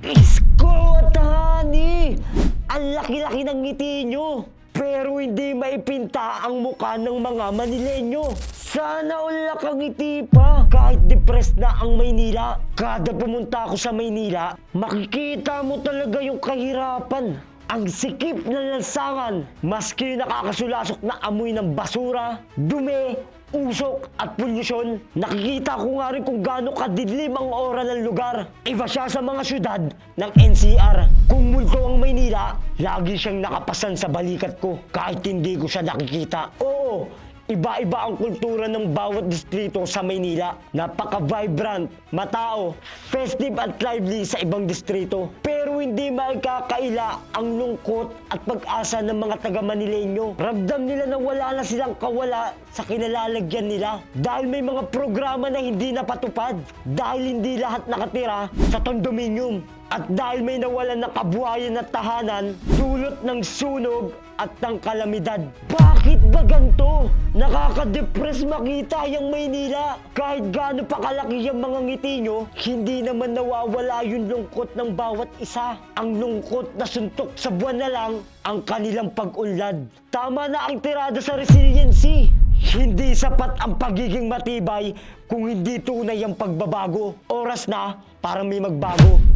Isko at! Ang laki-laki ng ngiti nyo. Pero hindi maipinta ang mukha ng mga Manilenyo. Sana wala kang ngiti pa. Kahit depressed na ang Maynila. Kada pumunta ako sa Maynila, makikita mo talaga yung kahirapan. Ang sikip na lansangan, maski nakakasulasok na amoy ng basura, dumi, usok at polusyon, nakikita ko nga rin kung gaano kadidlim ang ora ng lugar. Iba siya sa mga syudad ng NCR. Kung multo ang Maynila, lagi siyang nakapasan sa balikat ko kahit hindi ko siya nakikita. Oo, Iba-iba ang kultura ng bawat distrito sa Maynila. Napaka-vibrant, matao, festive at lively sa ibang distrito. Hindi maikakaila ang lungkot at pag-asa ng mga taga Manileño. Ramdam nila na wala na silang kawala sa kinalalagyan nila. Dahil may mga programa na hindi napatupad. Dahil hindi lahat nakatira sa condominium. At dahil may nawalan na kabuhayan at tahanan, dulot ng sunog at ng kalamidad. Bakit ba ganito? Nakaka-depress makita yung Maynila. Kahit gaano pa kalaki yung mga ngiti nyo, hindi naman nawawala yung lungkot ng bawat isa. Ang lungkot na suntok sa buwan na lang ang kanilang pag-unlad. Tama na ang tirada sa resiliency. Hindi sapat ang pagiging matibay kung hindi tunay ang pagbabago. Oras na para may magbago.